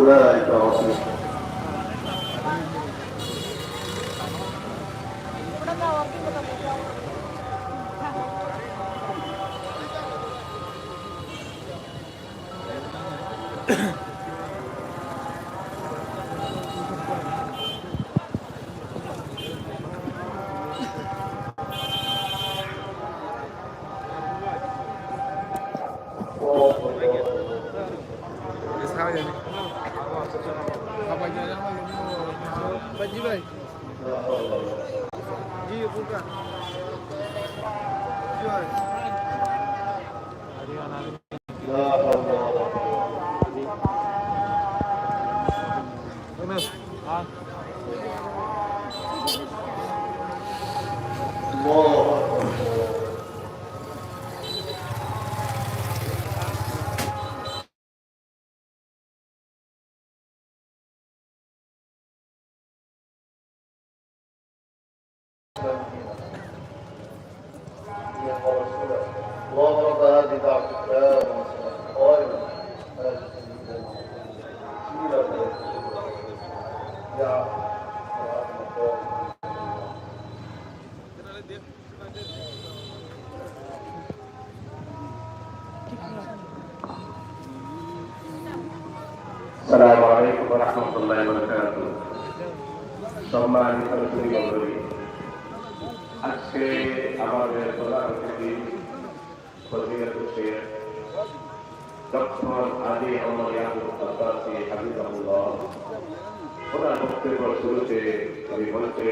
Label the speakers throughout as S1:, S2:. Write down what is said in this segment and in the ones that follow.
S1: أولئك
S2: رسول How are you? जी
S1: भाई जी पूरा जी भाई हाँ اللهم رب هذه دعوة التامة قائمة هذه سيدنا سيرة يا رحمة الله السلام عليكم ورحمة الله وبركاته সম্মানিত সুরী আজকে আমাদের প্রধান অতিথি ফজিলত শেখ ডক্টর আলী আহমদ ইয়াকুব আব্বাসী হাবিবাহুল্লাহ ওনার বক্তব্য শুরুতে আমি বলতে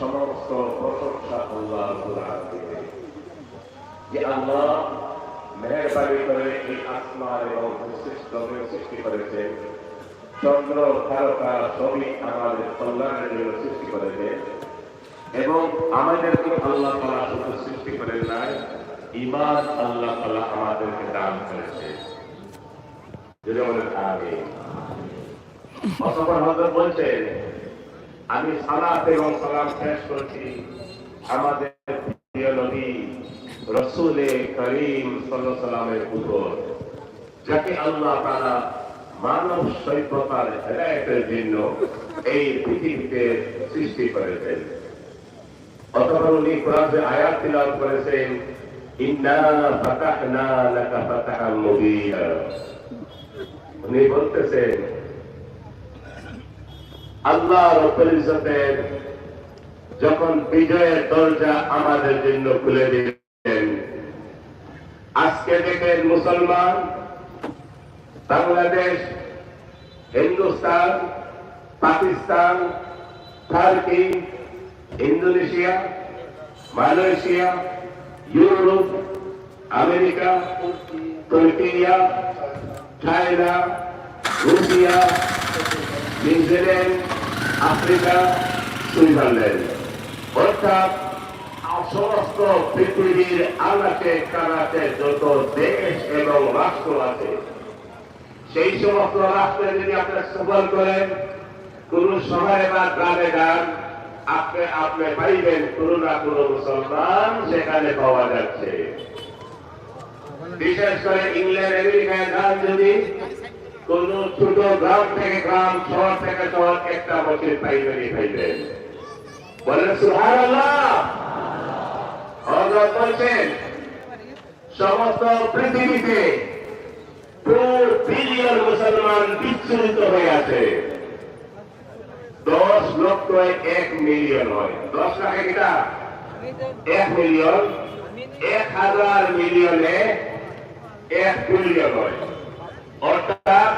S1: সমস্ত প্রশংসা আল্লাহ যে আল্লাহ মেহরবানি করে এই আসমান এবং সৃষ্টি করেছেন, চন্দ্র, তারকা সবই আমাদের কল্যাণের জন্য সৃষ্টি করেছেন। এবং আমাদেরকে আল্লাহ তালা শুধু সৃষ্টি করেন নাই ইমান আল্লাহ তালা আমাদেরকে দান করেছে। যদি বলেন আমি অসফর হজরত বলছেন, আমি সালাত এবং সালাম শেষ করছি আমাদের প্রিয় নবী রসুলে করিম সাল্লাহ সাল্লামের উপর, যাকে আল্লাহ মানব সভ্যতার হেদায়তের জন্য এই পৃথিবীতে সৃষ্টি করেছেন। অথবা উনি কোরআনে আয়াত তিলাওয়াত করেছেন, ইন্না ফাতাহনা লাকা ফাতাহান মুবিনা। উনি বলতেছেন, আল্লাহ রব্বুল ইজ্জতের যখন বিজয়ের দরজা আমাদের জন্য খুলে দিলেন, আজকে দেখেন মুসলমান, Bangladesh, Hindustan, Pakistan, Turkey Indonesia, Malaysia, Europe, America Turkiye China, Russia, New Zealand, Africa, Switzerland. অর্থাৎ সমস্ত পৃথিবীর আলাকে কানাতে যত দেশ এবং রাষ্ট্র আছে, সেই সমস্ত রাষ্ট্রে যদি আপনারা সফল করেন, কোন শহরে বা গ্রামে যান আপনি আপনি পাইবেন কোন না কোন মুসলমান সেখানে পাওয়া যাচ্ছে। বিশেষ করে ইংল্যান্ড আমেরিকায় যান যদি কোন ছোট গ্রাম থেকে গ্রাম, শহর থেকে শহর একটা মসজিদ পাইবেনই পাইবেন। বলেন সুহার আল্লাহ বলছেন, সমস্ত পৃথিবীতে মুসলমান বিচ্ছুরিত হয়ে আছে। দশ লক্ষ এক মিলিয়ন হয়। দশ লাখে এটা এক মিলিয়ন। এক হাজার মিলিয়নে এক বিলিয়ন হয়। অর্থাৎ